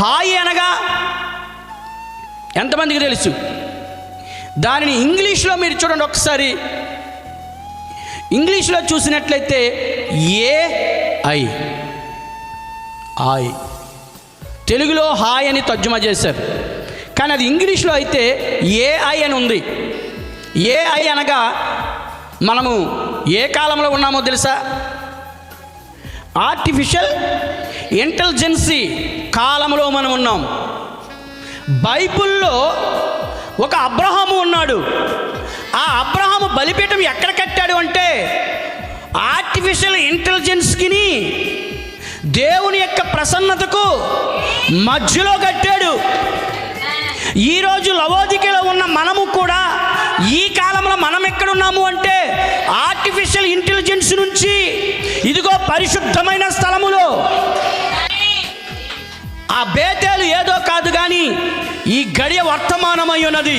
హాయి అనగా ఎంతమందికి తెలుసు? దానిని ఇంగ్లీష్లో మీరు చూడండి ఒకసారి. ఇంగ్లీష్లో చూసినట్లయితే ఏ ఐ. ఐ తెలుగులో హాయ్ అని తర్జుమా చేశారు. కానీ అది ఇంగ్లీష్లో అయితే ఏఐ అని ఉంది. ఏఐ అనగా మనము ఏ కాలంలో ఉన్నామో తెలుసా? ఆర్టిఫిషియల్ ఇంటెలిజెన్సీ కాలంలో మనం ఉన్నాం. బైబిల్లో ఒక అబ్రహాము ఉన్నాడు. ఆ అబ్రహాము బలిపీఠం ఎక్కడ కట్టాడు అంటే ఆర్టిఫిషియల్ ఇంటెలిజెన్స్కిని దేవుని యొక్క ప్రసన్నతకు మధ్యలో కట్టాడు. ఈరోజు లవోదికలో ఉన్న మనము కూడా ఈ కాలంలో మనం ఎక్కడున్నాము అంటే ఆర్టిఫిషియల్ ఇంటెలిజెన్స్ నుంచి ఇదిగో పరిశుద్ధమైన స్థలములో ఆ బేతేలు ఏదో కాదు కానీ ఈ గడియ వర్తమానమై ఉన్నది.